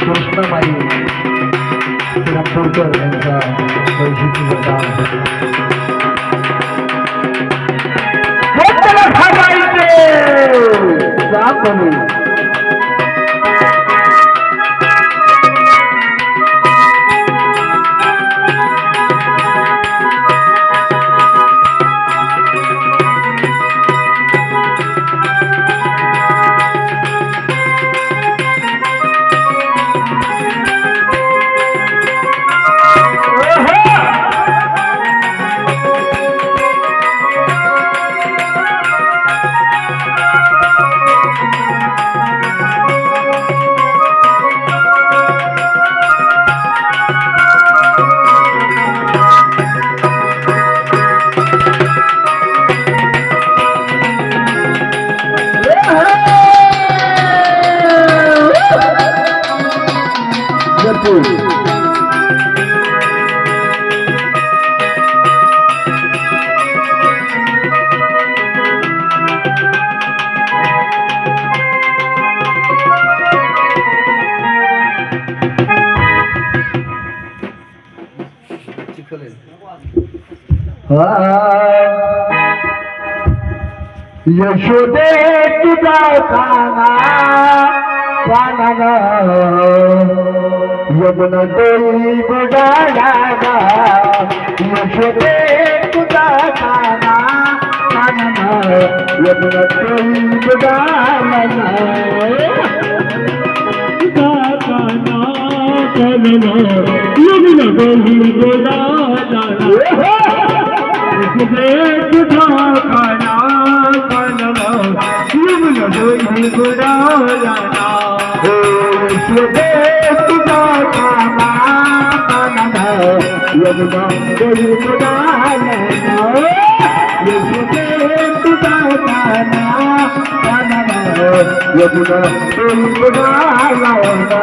প্রশ্নবায়ী শ্রীরামচন্দ্র একটা বৈশিষ্ট্য দান सापणी जपूर यशोदे तुझा ವಾನನ ಯಮನ ದೋಯಿ ಗುಡಾಡಾಗ ಯಶೋದೆ ಕುದಾನ ಯಮನ ದೋಯಿ ಗುಡಾಡನ ಯಮನ ದೋಯಿ ಗುಡಾಡನ ಯಮನ ದೋಯಿ ಗುಡಾಡನ Yamuna, Yamuna, Yamuna, Yamuna,